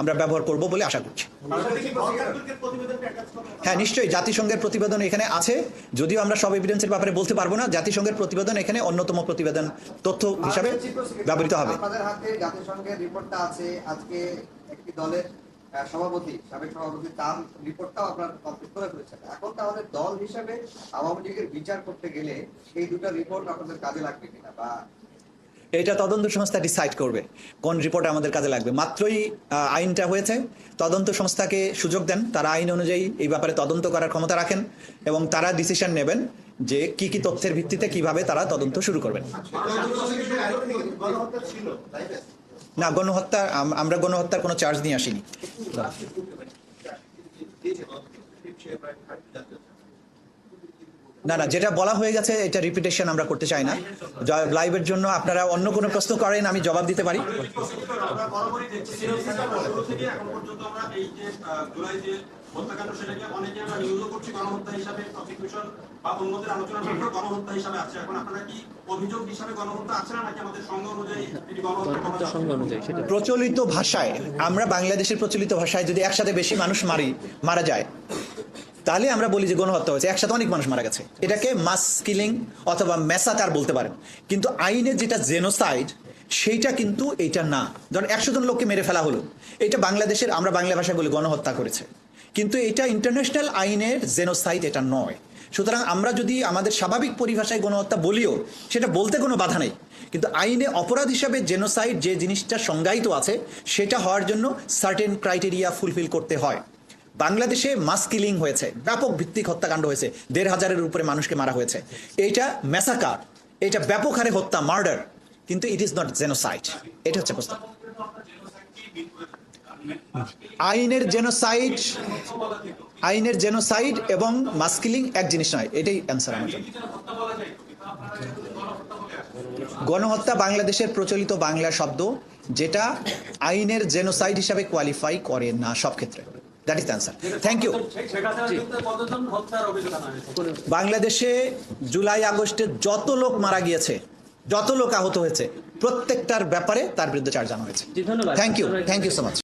আমরা ব্যবহার করব বলে আশা করছি। হ্যাঁ নিশ্চয়ই জাতিসংঘের প্রতিবেদন এখানে আছে। যদিও আমরা সব এভিডেন্সের ব্যাপারে বলতে পারব না, জাতিসংঘের প্রতিবেদন এখানে অন্যতম প্রতিবেদন তথ্য হিসাবে ব্যবহৃত হবে। জাতিসংঘের রিপোর্টটা আছে। আজকে একটি দলের সভাপতি, সাবেক সভাপতি তার রিপোর্টটাও আপনার কমপ্লিট করে ফেলেছেন। এখন তাহলে দল হিসেবে আওয়ামী লীগের বিচার করতে গেলে এই দুটো রিপোর্ট আপনাদের কাজে লাগবে কিনা? বা এটা তদন্ত সংস্থা ডিসাইড করবে কোন রিপোর্ট আমাদের কাজে লাগবে। মাত্রই আইনটা হয়েছে। তদন্ত সংস্থাকে সুযোগ দেন। তারা আইন অনুযায়ী এই ব্যাপারে তদন্ত করার ক্ষমতা রাখেন এবং তারা ডিসিশন নেবেন যে কি কি তথ্যের ভিত্তিতে কীভাবে তারা তদন্ত শুরু করবেন। না, গণহত্যা আমরা গণহত্যার কোনো চার্জ নিয়ে আসিনি। না না, যেটা বলা হয়ে গেছে, এটা রিপিটেশন আমরা করতে চাই না। লাইভের জন্য আপনারা অন্য কোনো প্রশ্ন করেন, আমি জবাব দিতে পারি। প্রচলিত ভাষায়, আমরা বাংলাদেশের প্রচলিত ভাষায় যদি একসাথে বেশি মানুষ মারি, মারা যায় তাহলে আমরা বলি যে গণহত্যা হয়েছে। একসাথে অনেক মানুষ মারা গেছে। এটাকে মাস কিলিং অথবা মেসাকার বলতে পারেন। কিন্তু আইনে যেটা জেনোসাইড সেইটা কিন্তু এটা না। ধরেন, একশো জন লোককে মেরে ফেলা হলো। এটা বাংলাদেশের, আমরা বাংলা ভাষায় বলি গণহত্যা করেছে। কিন্তু এটা ইন্টারন্যাশনাল আইনের জেনোসাইড এটা নয়। সুতরাং আমরা যদি আমাদের স্বাভাবিক পরিভাষায় গণহত্যা বলিও, সেটা বলতে কোনো বাধা নেই। কিন্তু আইনে অপরাধ হিসাবে জেনোসাইড যে জিনিসটা সংজ্ঞায়িত আছে, সেটা হওয়ার জন্য সার্টেন ক্রাইটেরিয়া ফুলফিল করতে হয়। বাংলাদেশে মাস কিলিং হয়েছে, ব্যাপক ভিত্তিক হত্যাকাণ্ড হয়েছে, দেড় হাজারের উপরে মানুষকে মারা হয়েছে। এইটা ম্যাসাকার এটা ব্যাপক হারে হত্যা মার্ডার কিন্তু ইট ইজ নট জেনোসাইড এটা হচ্ছে প্রশ্ন আইনের জেনোসাইড আইনের জেনোসাইড এবং মাস্কিলিং এক জিনিস নয়, এটাই অ্যান্সার আমার জন্য। গণহত্যা বাংলাদেশের প্রচলিত বাংলা শব্দ, যেটা আইনের জেনোসাইড হিসাবে কোয়ালিফাই করে না সব ক্ষেত্রে। That is answer thank you বাংলাদেশে জুলাই আগস্টে যত লোক মারা গিয়েছে যত লোক আহত হয়েছে প্রত্যেকটার ব্যাপারে তার বিরুদ্ধে চার্জ জানা হয়েছে। Thank you thank you so much